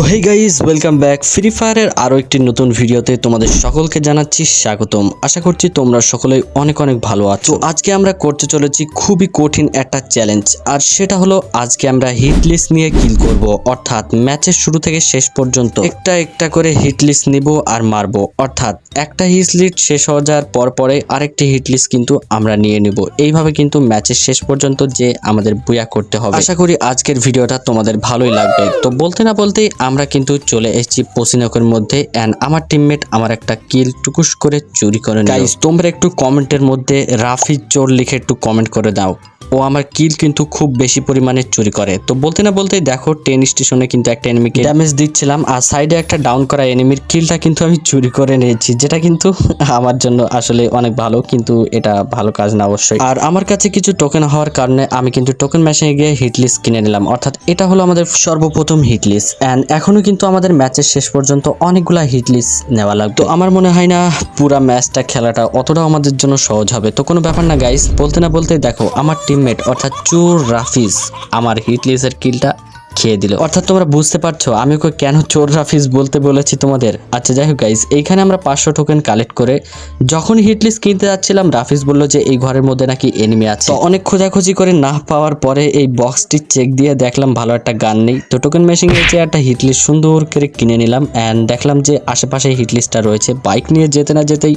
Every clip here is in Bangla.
তো hey guys welcome back free ফায়ারের আরও একটি নতুন ভিডিওতে তোমাদের সকলকে জানাচ্ছি স্বাগতম। আশা করছি তোমরা সকলেই অনেক অনেক ভালো আছো। আজকে আমরা করতে চলেছি খুবই কঠিন একটা চ্যালেঞ্জ আর সেটা হলো আজকে আমরা হিট লিস্ট নিয়ে কিল করব। অর্থাৎ ম্যাচের শুরু থেকে শেষ পর্যন্ত। একটা একটা করে হিট লিস্ট নিব আর মারবো। অর্থাৎ একটা হিট লিস্ট শেষ হয়ে যাওয়ার পর পরে আরেকটি হিট লিস্ট কিন্তু আমরা নিয়ে নিব। এইভাবে কিন্তু ম্যাচের শেষ পর্যন্ত যে আমাদের বুয়া করতে হবে। আশা করি আজকের ভিডিওটা তোমাদের ভালোই লাগবে। তো বলতে না বলতেই আমরা কিন্তু চলে এসেছি পসিনকের মধ্যে অ্যান্ড আমার টিমমেট আমার একটা কিল টুকুস করে চুরি করে গাইস তোমরা একটু কমেন্টের মধ্যে রাফি চোর লিখে একটু কমেন্ট করে দাও। ও আমার কিল কিন্তু খুব বেশি পরিমাণে চুরি করে। তো বলতে না বলতে দেখো ট্রেন স্টেশনে কিন্তু একটা এনিমিকে ড্যামেজ দিচ্ছিলাম, আর সাইডে একটা ডাউন করা এনিমির কিলটা কিন্তু আমি চুরি করে নিয়েছি, যেটা কিন্তু আমার জন্য আসলে অনেক ভালো, কিন্তু এটা ভালো কাজ না অবশ্যই। আর আমার কাছে কিছু টোকেন হওয়ার কারণে আমি কিন্তু টোকেন মেশিনে গিয়ে হিট লিস্ট কিনে নিলাম, অর্থাৎ এটা হলো আমাদের সর্বপ্রথম হিট লিস্ট অ্যান্ড এখনও কিন্তু আমাদের ম্যাচের শেষ পর্যন্ত অনেকগুলা হিট লিস্ট নেওয়া লাগবে। তো আমার মনে হয় না পুরা ম্যাচটা খেলাটা অতটাও আমাদের জন্য সহজ হবে। তো কোনো ব্যাপার না গাইস বলতে না বলতে দেখো, আমার টিমমেট অর্থাৎ চোর রাফিজ আমার হিটলিসের কিলটা খেয়ে দিল। অর্থাৎ তোমরা বুঝতে পারছ, আমি ওকে কেন চোর রাফিজ বলতে বলেছি তোমাদের? আচ্ছা যাই হোক গাইজ এইখানে আমরা পাঁচশো টোকেন কালেক্ট করে যখন হিট লিস্ট কিনতে যাচ্ছিলাম রাফিজ বলল যে এই ঘরের মধ্যে নাকি এনিমি আছে। অনেক খোঁজাখুঁজি করে না পাওয়ার পরে এই বক্সটি চেক দিয়ে দেখলাম ভালো একটা গান নেই। তো টোকেন মেশিন এসে একটা হিট লিস্ট সুন্দর করে কিনে নিলাম অ্যান্ড দেখলাম যে আশেপাশে হিট লিস্টটা রয়েছে। বাইক নিয়ে যেতে না যেতেই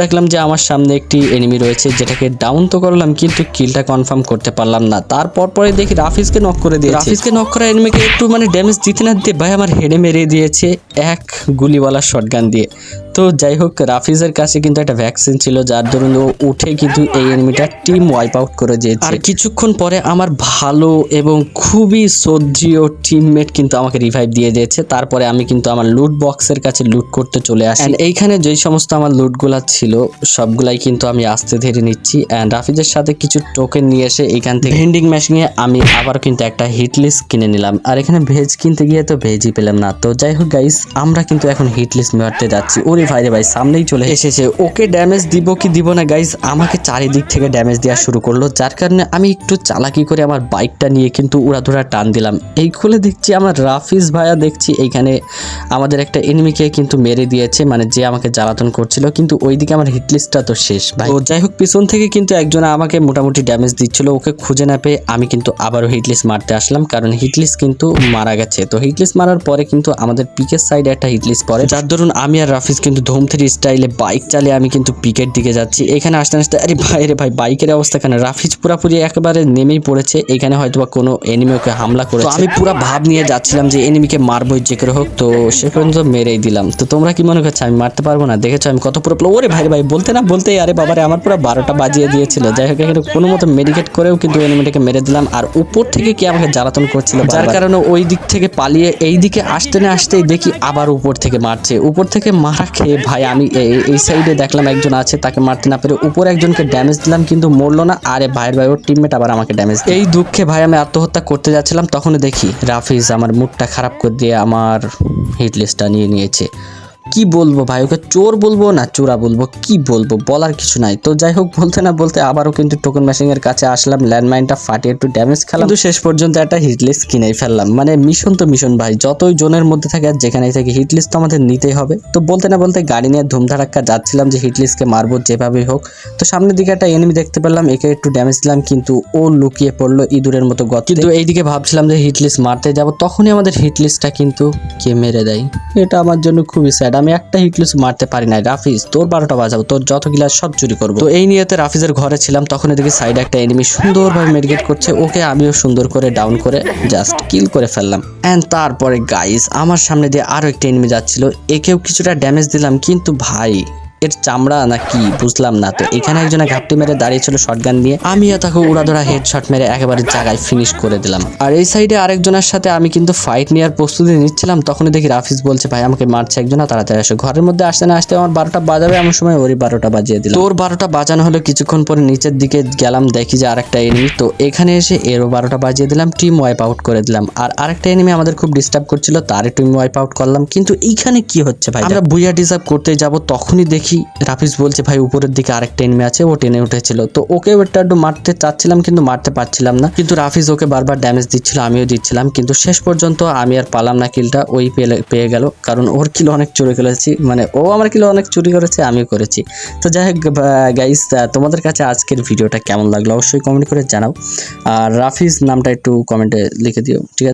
দেখলাম যে আমার সামনে একটি এনিমি রয়েছে, যেটাকে ডাউন তো করলাম, কিন্তু কিলটা কনফার্ম করতে পারলাম না। তারপর পরে দেখি রাফিজকে নক করে দিয়েছে। রাফিজকে নক করা এনিমিকে একটু মানে ড্যামেজ দিতে না দিতে ভাই আমার হেডে মেরে দিয়েছে এক গুলিওয়ালা শটগান দিয়ে। তো যাই হোক রাফিজের কাছে কিন্তু একটা ভ্যাকসিন ছিল যার দরুন ও উঠে কিন্তু এই এনিমিটা টিম ওয়াইপ আউট করে দিয়েছে। আর কিছুক্ষণ পরে আমার ভালো এবং খুবই শ্রদ্ধীয় টিমমেট কিন্তু আমাকে রিভাইভ দিয়ে দিয়েছে। তারপরে আমি কিন্তু আমার লুট বক্সের কাছে লুট করতে চলে আসি। এইখানে যেই সমস্ত আমার লুটগুলা ছিল সবগুলাই কিন্তু আমি আস্তে ধীরে নিচ্ছি। অ্যান্ড রাফিজের সাথে কিছু টোকেন নিয়ে এসে এইখান থেকে ভেন্ডিং মেশিনে আমি আবার কিন্তু একটা হিট লিস্ট কিনে নিলাম। আর এখানে ভেজ কিনতে গিয়ে তো ভেজই পেলাম না। তো যাই হোক গাইস আমরা কিন্তু এখন হিট লিস্ট মারতে যাচ্ছি। ওরে ভাই রে ভাই, সামনেই চলে এসেছে। ওকে ড্যামেজ দিব কি দিব না গাইস আমাকে চারিদিক থেকে ড্যামেজ দেওয়া শুরু করল। যার কারণে আমি একটু চালাকি করে আমার বাইকটা নিয়ে কিন্তু উড়াধুরা টান দিলাম। এই খুলে দেখছি আমার রাফিজ ভাইয়া, দেখছি এইখানে আমাদের একটা এনিমিকে কিন্তু মেরে দিয়েছে মানে যে আমাকে জ্বালাতন করছিল। কিন্তু ওইদিকে আমার হিট লিস্টটা তো শেষ, ভাই। তো যাই হোক, পিছন থেকে কিন্তু একজন আমাকে মোটামুটি ড্যামেজ দিচ্ছিল। ওকে খুঁজে না পেয়ে আমি কিন্তু আবারও হিট লিস্ট মারতে আসলাম, কারণ হিট লিস্ট কিন্তু মারা গেছে। তো হিট লিস্ট মারার পরে কিন্তু আমাদের পিকের সাইডে একটা হিট লিস্ট পড়ে। যার ধরুন আমি আর রাফিজ কিন্তু ধুম থ্রি স্টাইলে বাইক চালিয়ে আমি কিন্তু পিকের দিকে যাচ্ছি। এখানে আসতে আসতে আরে ভাই রে ভাই বাইকের অবস্থা কেন? রাফিজ পুরাপুরি একেবারে নেমেই পড়েছে। এখানে হয়তো বা কোনো এনিমি ওকে হামলা করে আমি পুরো ভাব নিয়ে যাচ্ছিলাম যে এনিমিকে মারবোই যে করে হোক। তো সে পর্যন্ত মেরেই দিলাম। তো তোমরা কি মনে করছ আমি মারতে পারব না? দেখেছ আমি কত পুরো ওরে ভাই ভাই বলতে না বলতেই আরে বাবারে আমার পুরো বারোটা বাজিয়ে দিয়েছিল। যাই হোক এখানে কোনো মতো মেডিকেট করেও কিন্তু এনিমিটাকে মেরে দিলাম। আর উপর থেকে কি আমাকে জ্বালাতন করছিল যার কারণে ওই দিক থেকে পালিয়ে এই দিকে আসতে না আসতেই দেখি আবার উপর থেকে মারছে। উপর থেকে মারা খেয়ে ভাই, আমি এই সাইডে দেখলাম একজন আছে, তাকে মারতে না পেরে উপরে একজনকে ড্যামেজ দিলাম, কিন্তু মরলো না। আরে ভাইয়ের ভাই, ওর টিমমেট আবার আমাকে ড্যামেজ এই দুঃখে ভাই, আমি আত্মহত্যা করতে যাচ্ছিলাম তখন দেখি রাফিজ আমার মুডটা খারাপ করে দিয়ে আমার হিট লিস্টটা নিয়ে নিয়েছে। কি বলব ভাই? ওকে চোর বলব না চোরা বলব? কি বলব? বলার কিছু নাই। তো যাই হোক, বলতে না বলতে আবারও কিন্তু টোকেন মেশিং এর কাছে আসলাম ল্যান্ডমাইনটা ফাটিয়ে একটু ড্যামেজ খেলাম। কিন্তু শেষ পর্যন্ত একটা হিট লিস্ট কিনেই ফেললাম। মানে মিশন তো মিশন ভাই, যতই জোনের মধ্যে থাকে আর যেখানেই থাকে হিট লিস্ট তো আমাদের নিতেই হবে। তো বলতে না বলতে গাড়ি নিয়ে ধুমধারাক্কা যাচ্ছিলাম যে হিট লিস্টকে মারবো যেভাবেই হোক। তো সামনের দিকে একটা এনিমি দেখতে পেলাম, একে একটু ড্যামেজ দিলাম, কিন্তু ও লুকিয়ে পড়ল ইঁদুরের মতো গত কিন্তু এইদিকে ভাবছিলাম যে হিট লিস্ট মারতে যাব, তখনই আমাদের হিট লিস্টটা কিন্তু কে মেরে দেয়? এটা আমার জন্য খুবই স্যাড আমি একটা হিটলুস মারতে পারি নাই। রাফিজ, তোর বারোটা বাজাবো তোর যত গিলাস সব চুরি করব। তো এই নিয়েতে রাফিজের ঘরে ছিলাম, তখন এদিকে সাইডে একটা এনিমি সুন্দরভাবে মেডিকেট করছে। ওকে আমিও সুন্দর করে ডাউন করে জাস্ট কিল করে ফেললাম। অ্যান্ড তারপরে গাইস আমার সামনে দিয়ে আরও একটা এনিমি যাচ্ছিল। একেও কিছুটা ড্যামেজ দিলাম, কিন্তু ভাই এর চামড়া না কি, বুঝলাম না। তো এখানে একজনে ঘাপটি মেরে দাঁড়িয়ে ছিল শটগান নিয়ে আমিও তাকে উড়াধরা হেডশট মেরে একেবারে জায়গায় ফিনিশ করে দিলাম। আর এই সাইডে আরেকজনের সাথে আমি কিন্তু ফাইট নেওয়ার প্রস্তুতি নিচ্ছিলাম। তখনই দেখি রাফিজ বলছে, ভাই, আমাকে মারছে একজন তাড়াতাড়ি আসে। ঘরের মধ্যে আসতে না আসতে আমার বারোটা বাজাবে, এমন সময় ওরই বারোটা বাজিয়ে দিলাম। তোর বারোটা বাজানো হলো কিছুক্ষণ পরে নিচের দিকে গেলাম, দেখি যে আরেকটা এনিমি তো এখানে এসে এরও বারোটা বাজিয়ে দিলাম টিম ওয়াইপ আউট করে দিলাম। আর আরেকটা এনিমি আমাদের খুব ডিস্টার্ব করছিল, তারই টিম ওয়াইপ আউট করলাম। কিন্তু এইখানে কি হচ্ছে, ভাই? আমরা বুইয়া ডিজার্ভ করতে যাব, তখনই দেখি দেখি রাফিজ বলছে, ভাই, উপরের দিকে আরেকটা এনিমি আছে, ও টেনে উঠেছিল। তো ওকে ওটা একটু মারতে চাচ্ছিলাম, কিন্তু মারতে পারছিলাম না। কিন্তু রাফিজ ওকে বারবার ড্যামেজ দিচ্ছিল, আমিও দিচ্ছিলাম। কিন্তু শেষ পর্যন্ত আমি আর পালাম না কিলটা ওই পেয়ে গেল। কারণ ওর কিলো অনেক চুরি করেছি মানে ও আমার কিলো অনেক চুরি করেছে, আমিও করেছি। তো যাই হোক গাইস তোমাদের কাছে আজকের ভিডিওটা কেমন লাগল? অবশ্যই কমেন্ট করে জানাও। আর রাফিজ নামটা একটু কমেন্টে লিখে দিও, ঠিক আছে?